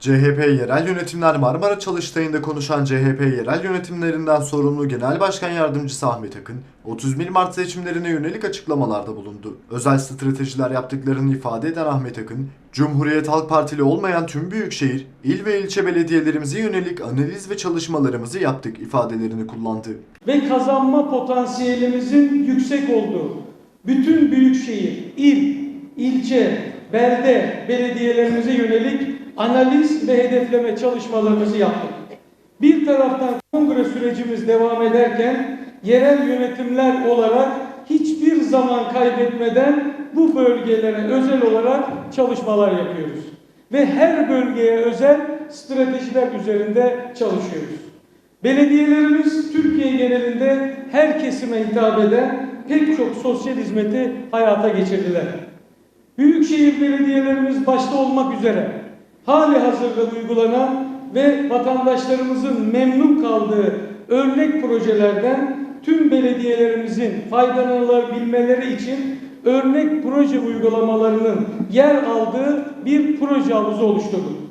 CHP Yerel Yönetimler Marmara Çalıştayı'nda konuşan CHP Yerel Yönetimlerinden sorumlu Genel Başkan Yardımcısı Ahmet Akın, 31 Mart seçimlerine yönelik açıklamalarda bulundu. Özel stratejiler yaptıklarını ifade eden Ahmet Akın, Cumhuriyet Halk Partili olmayan tüm büyükşehir, il ve ilçe belediyelerimize yönelik analiz ve çalışmalarımızı yaptık ifadelerini kullandı. ve kazanma potansiyelimizin yüksek olduğu bütün büyükşehir, il, ilçe, belde belediyelerimize yönelik analiz ve hedefleme çalışmalarımızı yaptık. Bir taraftan kongre sürecimiz devam ederken yerel yönetimler olarak hiçbir zaman kaybetmeden bu bölgelere özel olarak çalışmalar yapıyoruz. Ve her bölgeye özel stratejiler üzerinde çalışıyoruz. Belediyelerimiz Türkiye genelinde her kesime hitap eden pek çok sosyal hizmeti hayata geçirdiler. Büyükşehir belediyelerimiz başta olmak üzere hali hazırda uygulanan ve vatandaşlarımızın memnun kaldığı örnek projelerden tüm belediyelerimizin faydalanabilmeleri için örnek proje uygulamalarının yer aldığı bir proje havuzu oluşturduk.